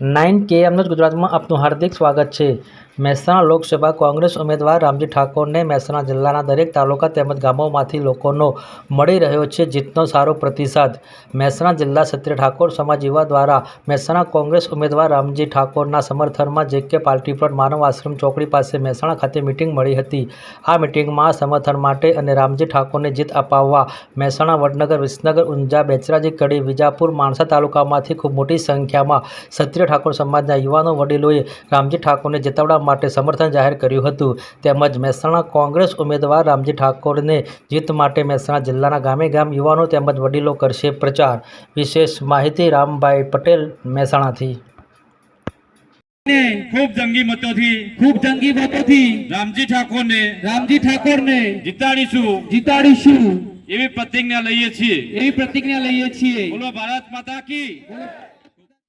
Nine કેએમનું જ ગુજરાતમાં આપનું હાર્દિક સ્વાગત છે. મહેસાણા લોકસભા કોંગ્રેસ ઉમેદવાર રામજી ઠાકોરને મહેસાણા જિલ્લાના દરેક તાલુકા તેમજ ગામોમાંથી લોકોનો મળી રહ્યો છે જીતનો સારો પ્રતિસાદ. મહેસાણા જિલ્લા ક્ષત્રિય ઠાકોર સમાજ યુવા દ્વારા મહેસાણા કોંગ્રેસ ઉમેદવાર રામજી ઠાકોરના સમર્થનમાં જે કે પાર્ટી પ્લોટ માનવ આશ્રમ ચોકડી પાસે મહેસાણા ખાતે મિટિંગ મળી હતી. આ મિટિંગમાં સમર્થન માટે અને રામજી ઠાકોરને જીત અપાવવા મહેસાણા વડનગર, વિસનગર, ઊંઝા, બેચરાજી, કડી, વિજાપુર, માણસા તાલુકામાંથી ખૂબ મોટી સંખ્યામાં ક્ષત્રિય ઠાકોર સમાજના યુવાનો વડીલોએ રામજી ઠાકોરને જીતાડવા માટે સમર્થન જાહેર કર્યું હતું. તેમજ મહેસાણા કોંગ્રેસ ઉમેદવાર રામજી ઠાકોરને જીત માટે મહેસાણા જિલ્લાના ગામે ગામ યુવાનો તેમજ વડીલો કરશે પ્રચાર. વિશેષ માહિતી રામભાઈ પટેલ મહેસાણાથી. ખૂબ જંગી મતોથી ખૂબ જંગી મતોથી રામજી ઠાકોરને રામજી ઠાકોરને જીતાડીશું. જીતાડીશું. એવી પ્રતિજ્ઞા લઈએ છીએ. એવી પ્રતિજ્ઞા લઈએ છીએ. બોલો ભારત માતા કી.